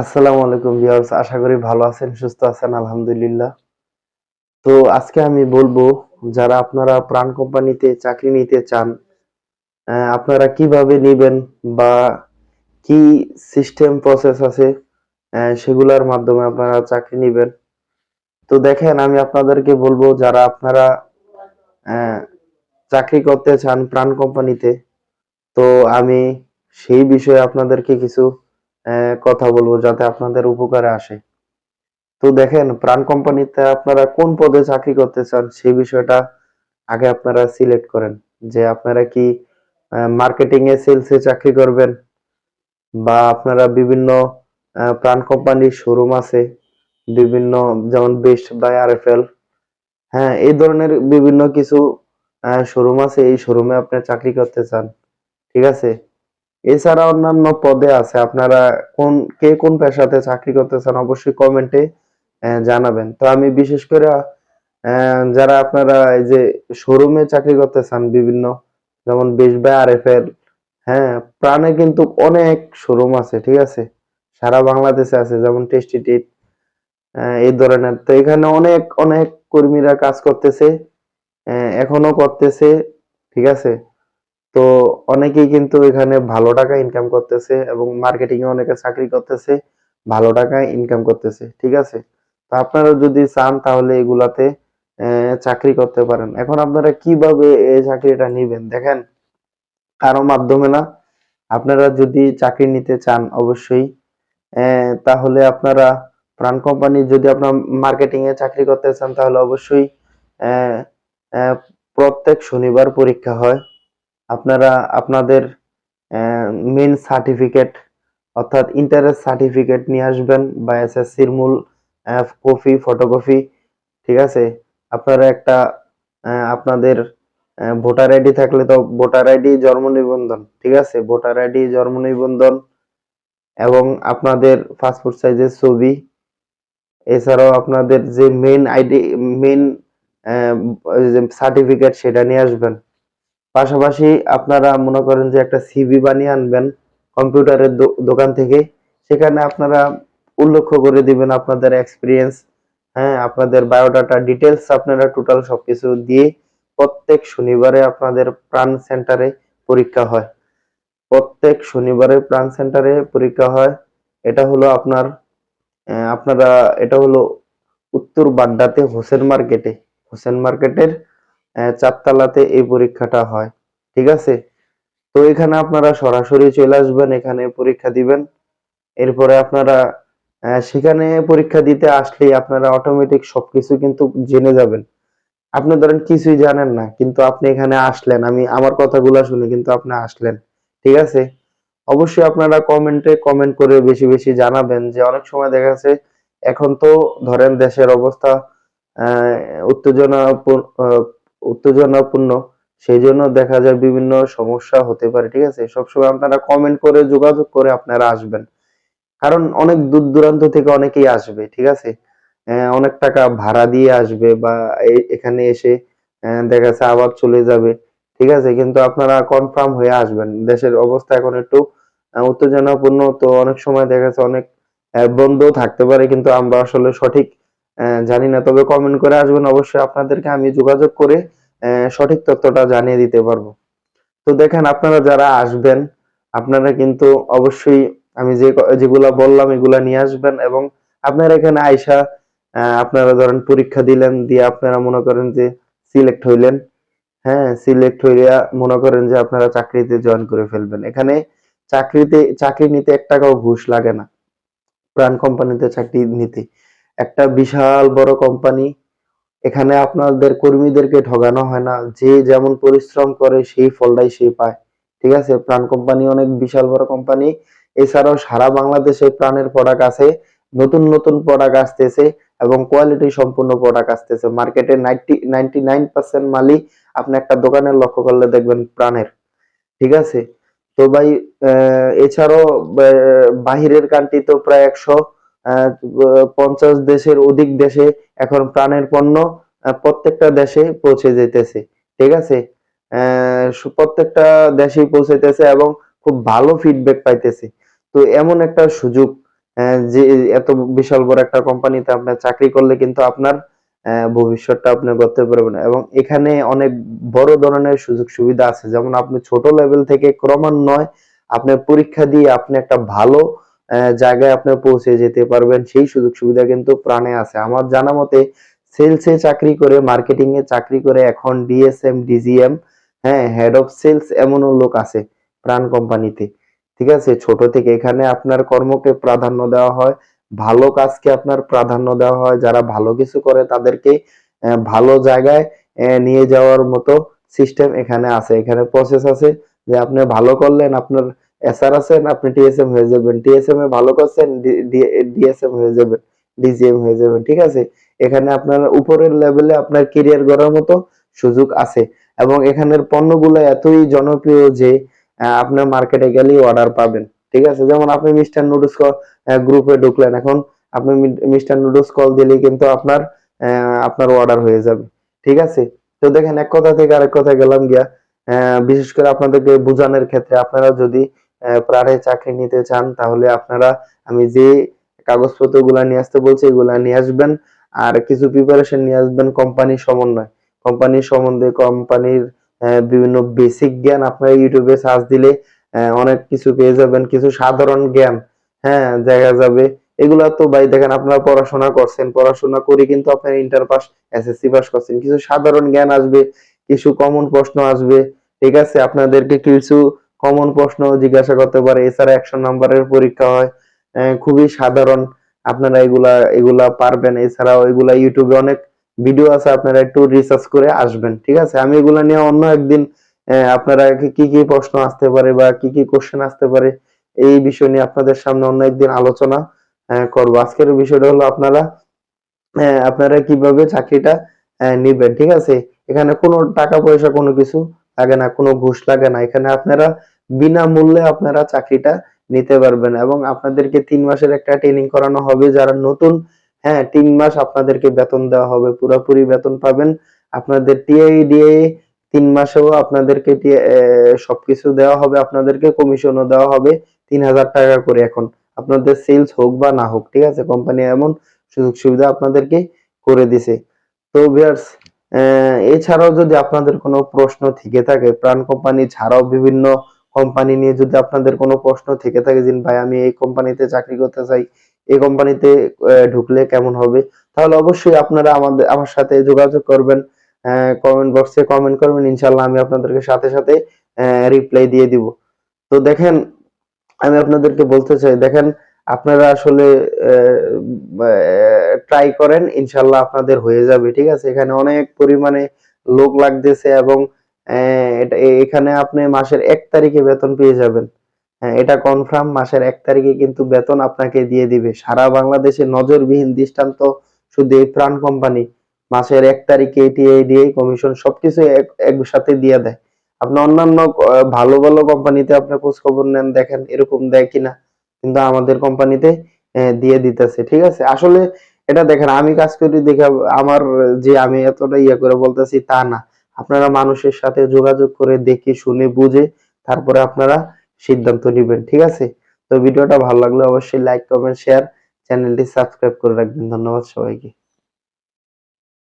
আসসালামু আলাইকুম ভিউয়ার্স, আশা করি ভালো আছেন, সুস্থ আছেন, আলহামদুলিল্লাহ। তো আজকে আমি বলব, যারা আপনারা প্রাণ কোম্পানিতে চাকরি নিতে চান আপনারা কীভাবে নেবেন বা কি সিস্টেম প্রসেস আছে সেগুলোর মাধ্যমে আপনারা চাকরি নেবেন। তো দেখেন, আমি আপনাদেরকে বলব, যারা আপনারা চাকরি করতে চান প্রাণ কোম্পানিতে, তো আমি সেই বিষয়ে আপনাদেরকে কিছু কথা বলব যাতে আপনাদের উপকারে আসে। তো দেখেন, প্রাণ কোম্পানিতে আপনারা কোন পদে চাকরি করতে চান সেই বিষয়টা আগে আপনারা সিলেক্ট করেন। যে আপনারা কি মার্কেটিং এ সেলস চাকরি করবেন বা আপনারা বিভিন্ন প্রাণ কোম্পানির শোরুম আছে, বিভিন্ন যেমন বেস্ট বাই আরএফএল হ্যাঁ এই ধরনের বিভিন্ন কিছু শোরুম আছে, এই শোরুমে আপনি চাকরি করতে চান, ঠিক আছে? এছাড়া অন্যান্য পদে আছে। আপনারা কোন, কে কোন পেশাতে চাকরি করতে চান অবশ্যই কমেন্টে জানাবেন। তো আমি বিশেষ করে যারা আপনারা এই যে শোরুমে চাকরি করতে চান বিভিন্ন, যেমন বেশ বাই আরএফএল হ্যাঁ প্রাণে কিন্তু অনেক শোরুম আছে, ঠিক আছে? সারা বাংলাদেশে আছে, যেমন টেস্টি টিট এই ধরনের। তো এখানে অনেক অনেক কর্মীরা কাজ করতেছে এখনও করতেছে, ঠিক আছে? তো অনেকেই কিন্তু এখানে ভালো টাকা ইনকাম করতেছে এবং মার্কেটিং এ অনেকে চাকরি করতেছে, ভালো টাকা ইনকাম করতেছে, ঠিক আছে? তো আপনারা যদি চান তাহলে এগুলাতে চাকরি করতে পারেন। এখন আপনারা কীভাবে এই চাকরিটা নিবেন? দেখেন, কারও মাধ্যমে না, আপনারা যদি চাকরি নিতে চান অবশ্যই তাহলে আপনারা প্রাণ কোম্পানি যদি আপনার মার্কেটিং এ চাকরি করতে চান তাহলে অবশ্যই প্রত্যেক শনিবার পরীক্ষা হয়। আপনারা আপনাদের মেন সার্টিফিকেট অর্থাৎ ইন্টারেস্ট সার্টিফিকেট নিয়ে আসবেন বা এসএসসির মূল কপি ফটোকপি ঠিক আছে? আপনারা একটা আপনাদের ভোটার আইডি থাকলে তো ভোটার আইডি জন্ম নিবন্ধন, ঠিক আছে? ভোটার আইডি জন্ম নিবন্ধন এবং আপনাদের পাসপোর্ট সাইজের ছবি, এছাড়াও আপনাদের যে মেন আইডি মেন সার্টিফিকেট সেটা নিয়ে আসবেন। পাশাপাশি আপনারা মনে করেন যে একটা সিভি বানিয়ে আনবেন কম্পিউটারের দোকান থেকে, সেখানে আপনারা উল্লেখ করে দিবেন আপনাদের এক্সপিরিয়েন্স হ্যাঁ আপনাদের বায়োডাটা ডিটেলস আপনারা টোটাল সবকিছু দিয়ে প্রত্যেক শনিবারে আপনাদের প্রাণ সেন্টারে পরীক্ষা হয়। প্রত্যেক শনিবারে প্রাণ সেন্টারে পরীক্ষা হয়। এটা হলো আপনার আপনারা, এটা হলো উত্তর বাড্ডাতে হোসেন মার্কেটে হোসেন মার্কেটের চারতলাতে এই পরীক্ষাটা হয়, ঠিক আছে? তো এখানে আপনারা সরাসরি চলে আসবেন, এখানে পরীক্ষা দিবেন। এরপরে আপনারা সেখানে পরীক্ষা দিতে আসলেই আপনারা অটোমেটিক সবকিছু কিন্তু জেনে যাবেন। আপনি ধরেন কিছুই জানেন না, কিন্তু আপনি এখানে আসলেন। আমি আমার কথাগুলো শুনে কিন্তু আপনি আসলেন, ঠিক আছে? অবশ্যই আপনারা কমেন্টে কমেন্ট করে বেশি বেশি জানাবেন যে অনেক সময় দেখা যাচ্ছে এখন তো ধরেন দেশের অবস্থা উত্তেজনা উত্তেজনাপূর্ণ। সেই জন্য দেখা যায় বিভিন্ন সমস্যা হতে পারে, ঠিক আছে? সবসময় আপনারা কমেন্ট করে, যোগাযোগ করে আপনারা আসবেন। কারণ অনেক দূর দূরান্ত থেকে অনেকেই আসবে, ঠিক আছে? অনেক টাকা ভাড়া দিয়ে আসবে বা এখানে এসে দেখা যাচ্ছে আবার চলে যাবে, ঠিক আছে? কিন্তু আপনারা কনফার্ম হয়ে আসবেন। দেশের অবস্থা এখন একটু উত্তেজনাপূর্ণ। তো অনেক সময় দেখা যাচ্ছে অনেক বন্ধ থাকতে পারে, কিন্তু আমরা আসলে সঠিক জানি না, তবে কমেন্ট করে আসবেন। অবশ্যই আপনাদেরকে আমি যোগাযোগ করে সঠিক তথ্যটা জানিয়ে দিতে পারব। তো দেখেন, আপনারা যারা আসবেন, আপনারা কিন্তু অবশ্যই আমি যে যেগুলা বললাম, এগুলা নিয়ে আসবেন এবং আপনারা এখানে আইসা আপনারা ধরেন পরীক্ষা দিলেন, দিয়ে আপনারা মনে করেন যে সিলেক্ট হইলেন। হ্যাঁ সিলেক্ট হইয়া মনে করেন যে আপনারা চাকরিতে জয়েন করে ফেলবেন। এখানে চাকরিতে, চাকরি নিতে এক টাকাও ঘুষ লাগে না। প্রাণ কোম্পানিতে চাকরি নিতে। একটা বিশাল বড় কোম্পানি এখানে আপনাদের কর্মীদেরকে ঠগানো হয় না। যে যেমন পরিশ্রম করে, সেই ফলটাই সে পায়। ঠিক আছে? প্রাণ কোম্পানি অনেক বিশাল বড় কোম্পানি এছাড়াও সারা বাংলাদেশে প্রাণের প্রোডাক্ট আছে, নতুন নতুন প্রোডাক্ট আসতেছে এবং কোয়ালিটি সম্পূর্ণ প্রোডাক্ট আসতেছে। মার্কেটে নাইনটি নাইনটি নাইন পার্সেন্ট মালই আপনি একটা দোকানে লক্ষ্য করলে দেখবেন প্রাণের। ঠিক আছে? তো ভাই এছাড়াও বাহিরের কান্ট্রি তো প্রায় একশো পঞ্চাশ দেশের অধিক দেশে এখন প্রাণের পণ্য প্রত্যেকটা দেশে পৌঁছে যেতেছে ঠিক আছে? প্রত্যেকটা দেশেই পৌঁছাইতেছে এবং খুব ভালো ফিডব্যাক পাইতেছে। তো এমন একটা সুযোগ যে এত বিশাল বড় একটা কোম্পানিতে আপনার চাকরি করলে কিন্তু আপনার ভবিষ্যৎটা আপনি করতে পারবেন এবং এখানে অনেক বড় ধরনের সুযোগ সুবিধা আছে। যেমন আপনি ছোট লেভেল থেকে ক্রমান্বয়ে আপনার পরীক্ষা দিয়ে আপনি একটা ভালো জায়গায় আপনি পৌঁছে যেতে পারবেন। সেই সুযোগ সুবিধা কিন্তু প্রাণে আছে। আমার জানা মতে সেলসে চাকরি করে মার্কেটিং এ চাকরি করে এখন ডিএসএম ডিজিএম হ্যাঁ হেড অফ সেলস এমনও লোক আছে প্রাণ কোম্পানিতে। ঠিক আছে? ছোট থেকে এখানে আপনার কর্মকে প্রাধান্য দেওয়া হয়, ভালো কাজকে আপনার প্রাধান্য দেওয়া হয়। যারা ভালো কিছু করে তাদেরকে ভালো জায়গায় নিয়ে যাওয়ার মতো সিস্টেম এখানে আছে। এখানে প্রসেস আছে যে আপনি ভালো করলেন, আপনার এসআর আছেন, আপনি টিএসএম হয়ে যাবেন। টিএসএম এ ভালো করছেন ডিএসএম হয়ে যাবেন ডিজিএম হয়ে যাবেন, ঠিক আছে? এখানে আপনার উপরের লেভেলে আপনার কেরিয়ার গড়ার মতো সুযোগ আছে। এবং এখানের পণ্যগুলো এতই জনপ্রিয় যে আপনার মার্কেটে গেলেই অর্ডার পাবেন, ঠিক আছে? যেমন আপনি মিস্টার নুডলস গ্রুপে ঢুকলেন, এখন আপনি মিস্টার নুডলস কল দিলেই কিন্তু আপনার আপনার অর্ডার হয়ে যাবে, ঠিক আছে? তো দেখেন, এক কথা থেকে আরেক কথা গেলাম গিয়া বিশেষ করে আপনাদেরকে বোঝানোর ক্ষেত্রে আপনারা যদি প্রাণে চাকরি নিতে চান, তাহলে আপনারা, আমি যে কাগজপত্রগুলা নিয়ে আসতে বলছি, এগুলা নিয়ে আসবেন। আর কিছু প্রিপারেশন নিয়ে আসবেন কোম্পানির সমন্বয়। কোম্পানির সম্বন্ধে কোম্পানির বিভিন্ন বেসিক জ্ঞান, আপনারা ইউটিউবে সার্চ দিলে অনেক কিছু পেয়ে যাবেন, কিছু সাধারণ জ্ঞান। হ্যাঁ দেখা যাবে। এগুলা তো ভাই দেখেন, আপনারা পড়াশোনা করছেন, পড়াশোনা করে কিন্তু আপনারা ইন্টার পাস এসএসসি পাস করছেন। কিছু সাধারণ জ্ঞান আসবে, কিছু কমন প্রশ্ন আসবে। ঠিক আছে, আপনাদেরকে কিছু কমন প্রশ্ন জিজ্ঞাসা করতে পারে। এছাড়া একশো নম্বরের পরীক্ষা হয়। খুবই সাধারণ আপনারা এগুলা এগুলা পারবেন। এছাড়াও এগুলা ইউটিউবে অনেক ভিডিও আছে, আপনারা একটু রিসার্চ করে আসবেন। ঠিক আছে? আমি এগুলা নিয়ে অন্য একদিন আপনারা কি কি প্রশ্ন আসতে পারে বা কি কি কোশ্চেন আসতে পারে, এই বিষয় নিয়ে আপনাদের সামনে অন্য একদিন আলোচনা করব। আজকের বিষয়টা হলো আপনারা আপনারা কীভাবে চাকরিটা নিবেন? ঠিক আছে? এখানে কোনো টাকা পয়সা কোনো কিছু লাগে না, কোনো ঘুষ লাগে না। এখানে আপনারা বিনামূল্যে আপনারা চাকরিটা নিতে পারবেন এবং আপনাদেরকে তিন মাসের একটা ট্রেনিং করানো হবে। যারা নতুন হ্যাঁ তিন মাস আপনাদেরকে বেতন দেওয়া হবে। পুরোপুরি বেতন পাবেন। আপনাদের টিআইডিএ তিন মাসেও আপনাদেরকে সবকিছু দেওয়া হবে। আপনাদেরকে কমিশনও দেওয়া হবে তিন হাজার টাকা করে এখন। আপনাদের সেলস হোক বা না হোক, ঠিক আছে? কোম্পানি এমন সুযোগ সুবিধা আপনাদেরকে করে দিছে। তো ভিউয়ার্স এছাড়াও যদি আপনাদের কোনো প্রশ্ন থেকে থাকে, প্রাণ কোম্পানি ছাড়াও বিভিন্ন কোম্পানি নিয়ে যদি আপনাদের কোনো প্রশ্ন থেকে থাকে যে, ভাই, আমি এই কোম্পানিতে চাকরি করতে চাই এই কোম্পানিতে ঢুকলে কেমন হবে? তাহলে অবশ্যই আপনারা আমাদের, আমার সাথে যোগাযোগ করবেন কমেন্ট বক্সে কমেন্ট করবেন ইনশাল্লাহ আমি আপনাদেরকে সাথে সাথে রিপ্লাই দিয়ে দিব। তো দেখেন, আমি আপনাদেরকে বলতে চাই, দেখেন আপনারা আসলে ট্রাই করেন, ইনশাল্লাহ আপনাদের হয়ে যাবে, ঠিক আছে? এখানে অনেক পরিমাণে লোক লাগতেছে এবং এখানে আপনি মাসের এক তারিখে বেতন পেয়ে যাবেন। হ্যাঁ এটা কনফার্ম মাসের এক তারিখে কিন্তু বেতন আপনাকে দিয়ে দিবে। সারা বাংলাদেশে নজরবিহীন দৃষ্টান্ত শুধু এই প্রাণ কোম্পানি মাসের এক তারিখে এটিএডিএ কমিশন সবকিছু একসাথে দিয়ে দেয়। আপনি অন্যান্য ভালো ভালো কোম্পানিতে আপনি খোঁজ খবর নেন, দেখেন, এরকম দেয় কিনা। কিন্তু আমাদের কোম্পানিতে দিয়ে দিতেছে, ঠিক আছে? আসলে এটা দেখেন, আমি কাজ করি দেখে আমার যে আমি এতটা ইয়ে করে বলতেছি তা না। আপনারা মানুষের সাথে যোগাযোগ করে দেখে, শুনে, বুঝে তারপরে আপনারা সিদ্ধান্ত নেবেন, ঠিক আছে? তো ভিডিওটা ভালো লাগলে অবশ্যই লাইক কমেন্ট শেয়ার চ্যানেলটি সাবস্ক্রাইব করে রাখবেন। ধন্যবাদ সবাইকে।